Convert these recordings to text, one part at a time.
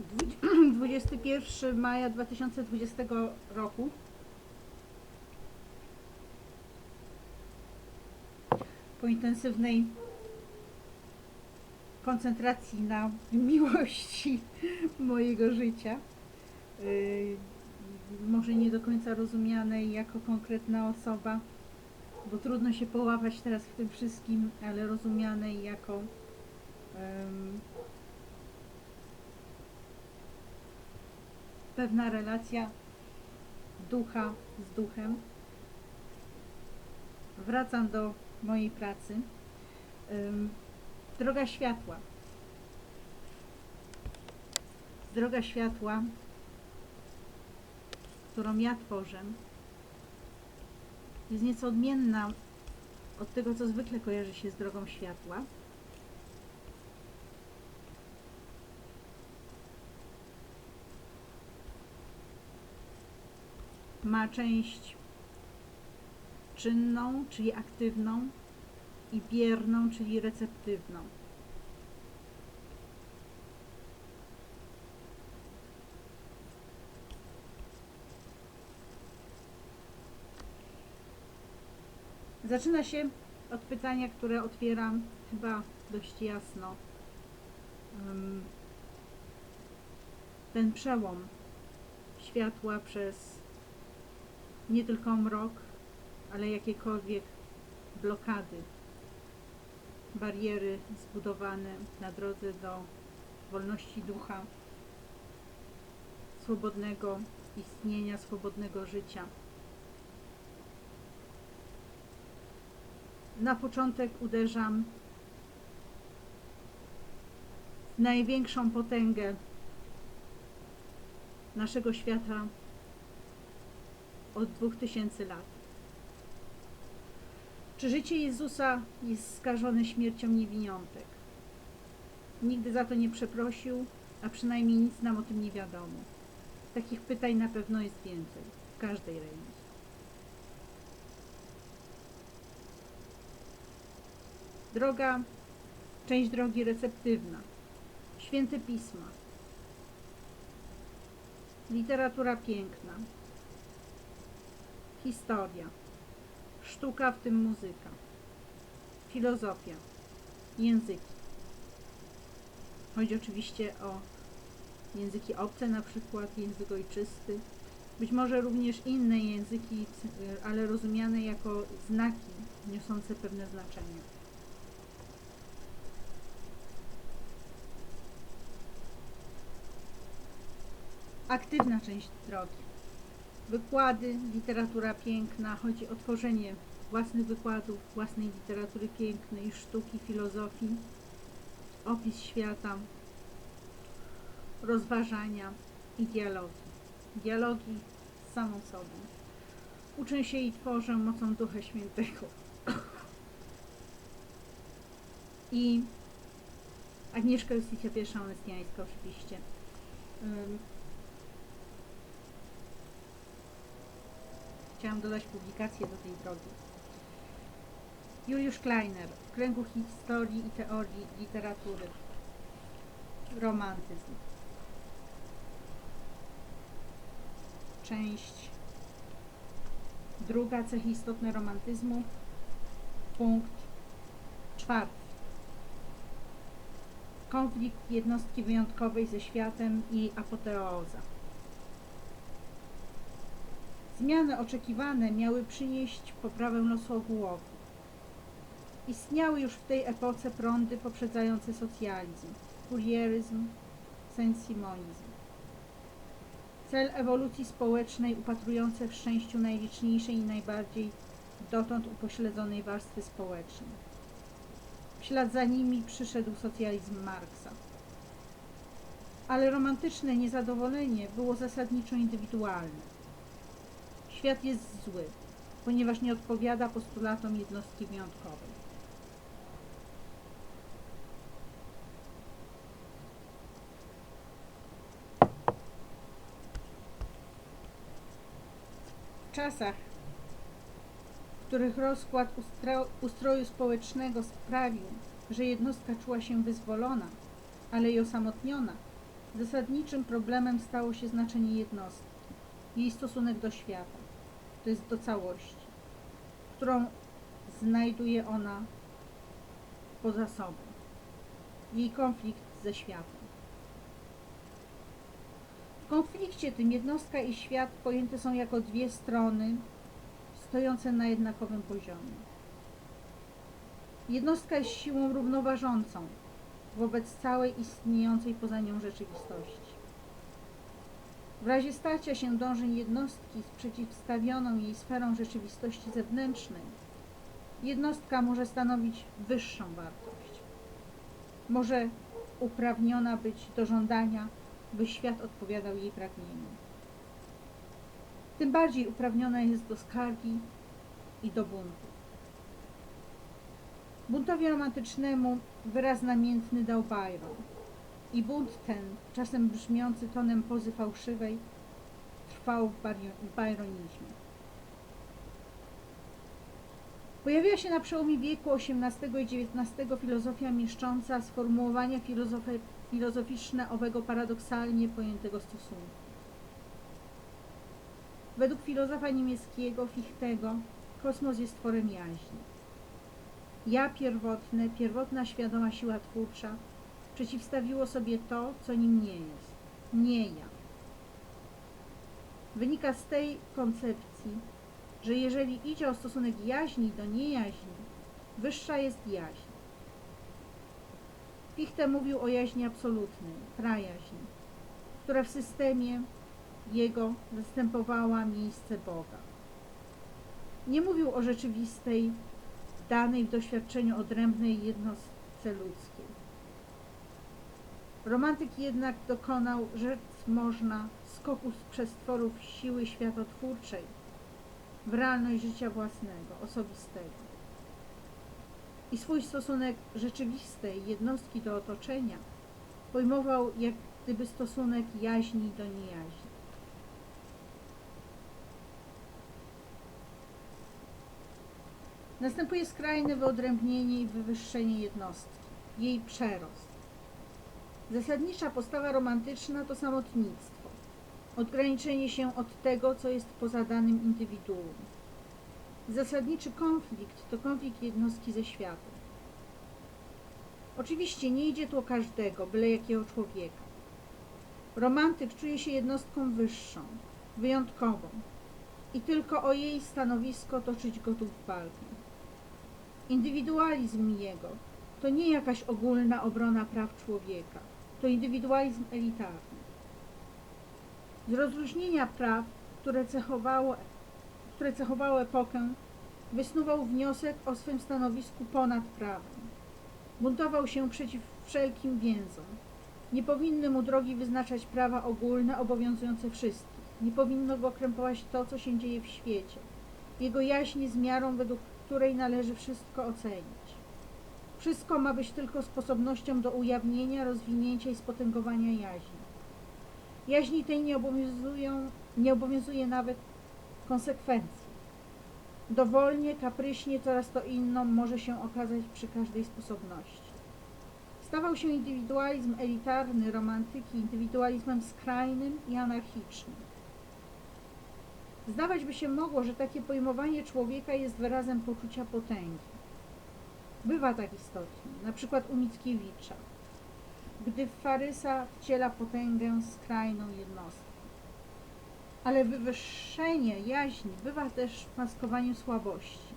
Dwu- 21 maja 2020 roku. Po intensywnej koncentracji na miłości mojego życia, yy, może nie do końca rozumianej jako konkretna osoba, bo trudno się połapać teraz w tym wszystkim, ale rozumianej jako pewna relacja ducha z duchem. Wracam do mojej pracy. Droga światła. Droga światła, którą ja tworzę, jest nieco odmienna od tego, co zwykle kojarzy się z drogą światła. Ma część czynną, czyli aktywną, i bierną, czyli receptywną. Zaczyna się od pytania, które otwieram chyba dość jasno. Ten przełom światła przez nie tylko mrok, ale jakiekolwiek blokady, bariery zbudowane na drodze do wolności ducha, swobodnego istnienia, swobodnego życia. Na początek uderzam w największą potęgę naszego świata od 2000 lat. Czy życie Jezusa jest skażone śmiercią niewiniątek? Nigdy za to nie przeprosił, a przynajmniej nic nam o tym nie wiadomo. Takich pytań na pewno jest więcej w każdej religii. Droga, część drogi receptywna, święte pisma, literatura piękna, historia, sztuka, w tym muzyka, filozofia, języki. Chodzi oczywiście o języki obce, na przykład język ojczysty, być może również inne języki, c- ale rozumiane jako znaki niosące pewne znaczenie. Aktywna część drogi. Wykłady, literatura piękna, chodzi o tworzenie własnych wykładów, własnej literatury pięknej, sztuki, filozofii, opis świata, rozważania i dialogi. Dialogi z samą sobą. Uczę się i tworzę mocą Ducha Świętego. I Agnieszka Justicja pierwsza Onestiańska oczywiście. Chciałam dodać publikację do tej drogi. Juliusz Kleiner w kręgu historii i teorii literatury. Romantyzm. Część druga, cechy istotne romantyzmu. Punkt czwarty. Konflikt jednostki wyjątkowej ze światem i apoteoza. Zmiany oczekiwane miały przynieść poprawę losu ogółowy. Istniały już w tej epoce prądy poprzedzające socjalizm, kurieryzm, sensimonizm. Cel ewolucji społecznej upatrujące w szczęściu najliczniejszej i najbardziej dotąd upośledzonej warstwy społecznej. W ślad za nimi przyszedł socjalizm Marksa. Ale romantyczne niezadowolenie było zasadniczo indywidualne. Świat jest zły, ponieważ nie odpowiada postulatom jednostki wyjątkowej. W czasach, w których rozkład ustro- ustroju społecznego sprawił, że jednostka czuła się wyzwolona, ale i osamotniona, Zasadniczym problemem stało się znaczenie jednostki, jej stosunek do świata, to jest do całości, którą znajduje ona poza sobą, jej konflikt ze światem. W konflikcie tym jednostka i świat pojęte są jako dwie strony stojące na jednakowym poziomie. Jednostka jest siłą równoważącą wobec całej istniejącej poza nią rzeczywistości. W razie starcia się dążeń jednostki z przeciwstawioną jej sferą rzeczywistości zewnętrznej, jednostka może stanowić wyższą wartość. Może uprawniona być do żądania, by świat odpowiadał jej pragnieniom. Tym bardziej uprawniona jest do skargi i do buntu. Buntowi romantycznemu wyraz namiętny dał Byron. I bunt ten, czasem brzmiący tonem pozy fałszywej, trwał w byronizmie. Pojawiła się na przełomie wieku XVIII i XIX filozofia mieszcząca sformułowania filozoficzne owego paradoksalnie pojętego stosunku. Według filozofa niemieckiego Fichtego kosmos jest tworem jaźni. Ja pierwotne, pierwotna świadoma siła twórcza przeciwstawiło sobie to, co nim nie jest. Nie ja. Wynika z tej koncepcji, że jeżeli idzie o stosunek jaźni do niejaźni, wyższa jest jaźń. Fichte mówił o jaźni absolutnej, prajaźni, która w systemie jego zastępowała miejsce Boga. Nie mówił o rzeczywistej, danej w doświadczeniu odrębnej jednostce ludzkiej. Romantyk jednak dokonał, rzec można, skoku z przestworów siły światotwórczej w realność życia własnego, osobistego. I swój stosunek rzeczywistej jednostki do otoczenia pojmował jak gdyby stosunek jaźni do niejaźni. Następuje skrajne wyodrębnienie i wywyższenie jednostki, jej przerost. Zasadnicza postawa romantyczna to samotnictwo, odgraniczenie się od tego, co jest poza danym indywiduum. Zasadniczy konflikt to konflikt jednostki ze światem. Oczywiście nie idzie tu o każdego, byle jakiego człowieka. Romantyk czuje się jednostką wyższą, wyjątkową i tylko o jej stanowisko toczyć gotów walkę. Indywidualizm jego to nie jakaś ogólna obrona praw człowieka, to indywidualizm elitarny. Z rozluźnienia praw, które cechowało, które cechowało epokę, wysnuwał wniosek o swym stanowisku ponad prawem. Buntował się przeciw wszelkim więzom. Nie powinny mu drogi wyznaczać prawa ogólne obowiązujące wszystkich. Nie powinno go krępować to, co się dzieje w świecie. Jego jaźń jest miarą, według której należy wszystko ocenić. Wszystko ma być tylko sposobnością do ujawnienia, rozwinięcia i spotęgowania jaźni. Jaźni tej nie obowiązują, nie obowiązuje nawet konsekwencji. Dowolnie, kapryśnie, coraz to inną może się okazać przy każdej sposobności. Stawał się indywidualizm elitarny romantyki indywidualizmem skrajnym i anarchicznym. Zdawać by się mogło, że takie pojmowanie człowieka jest wyrazem poczucia potęgi. Bywa tak istotnie, na przykład u Mickiewicza, gdy Farysa wciela potęgę skrajną jednostki. Ale wywyższenie jaźni bywa też maskowaniem słabości.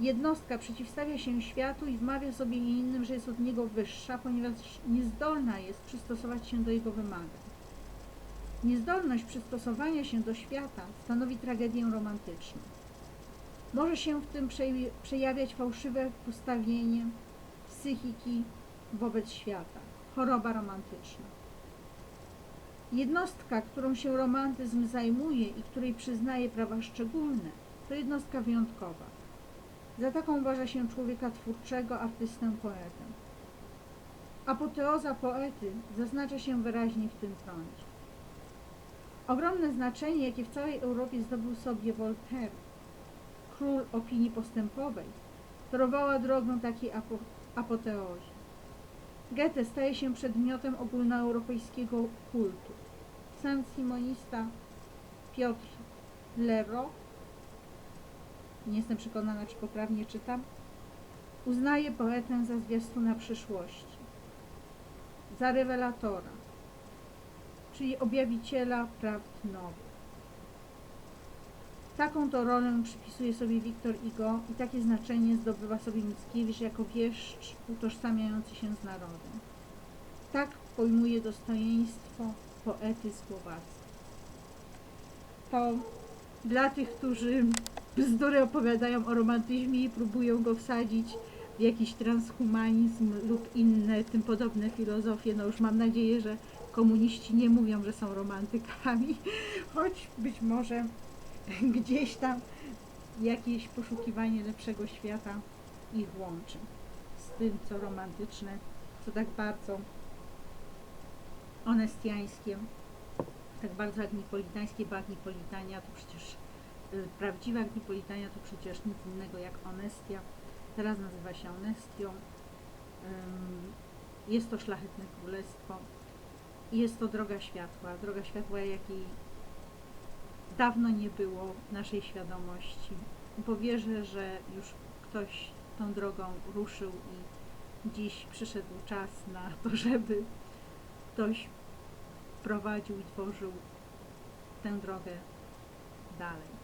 Jednostka przeciwstawia się światu i wmawia sobie innym, że jest od niego wyższa, ponieważ niezdolna jest przystosować się do jego wymagań. Niezdolność przystosowania się do świata stanowi tragedię romantyczną. Może się w tym przejawi- przejawiać fałszywe postawienie psychiki wobec świata, choroba romantyczna. Jednostka, którą się romantyzm zajmuje i której przyznaje prawa szczególne, to jednostka wyjątkowa. Za taką uważa się człowieka twórczego, artystę, poetę. Apoteoza poety zaznacza się wyraźnie w tym froncie. Ogromne znaczenie, jakie w całej Europie zdobył sobie Voltaire, król opinii postępowej, torowała drogę takiej apo apoteozie. Goethe staje się przedmiotem ogólnoeuropejskiego kultu. Sam simonista Piotr Lero, nie jestem przekonana, czy poprawnie czytam, uznaje poetę za zwiastuna przyszłości, za rewelatora, czyli objawiciela prawd nowych. Taką to rolę przypisuje sobie Wiktor Igo i takie znaczenie zdobywa sobie Mickiewicz jako wieszcz utożsamiający się z narodem. Tak pojmuje dostojeństwo poety słowackiego. To dla tych, którzy bzdury opowiadają o romantyzmie i próbują go wsadzić w jakiś transhumanizm lub inne tym podobne filozofie, no już mam nadzieję, że komuniści nie mówią, że są romantykami, choć być może gdzieś tam jakieś poszukiwanie lepszego świata ich łączy z tym, co romantyczne, co tak bardzo onestiańskie, tak bardzo agnipolitańskie, bo agnipolitania to przecież y, prawdziwa agnipolitania to przecież nic innego jak onestia. Teraz nazywa się onestią. Jest to szlachetne królestwo. Jest to droga światła. Droga światła, jakiej dawno nie było naszej świadomości. Bo wierzę, że już ktoś tą drogą ruszył i dziś przyszedł czas na to, żeby ktoś prowadził i tworzył tę drogę dalej.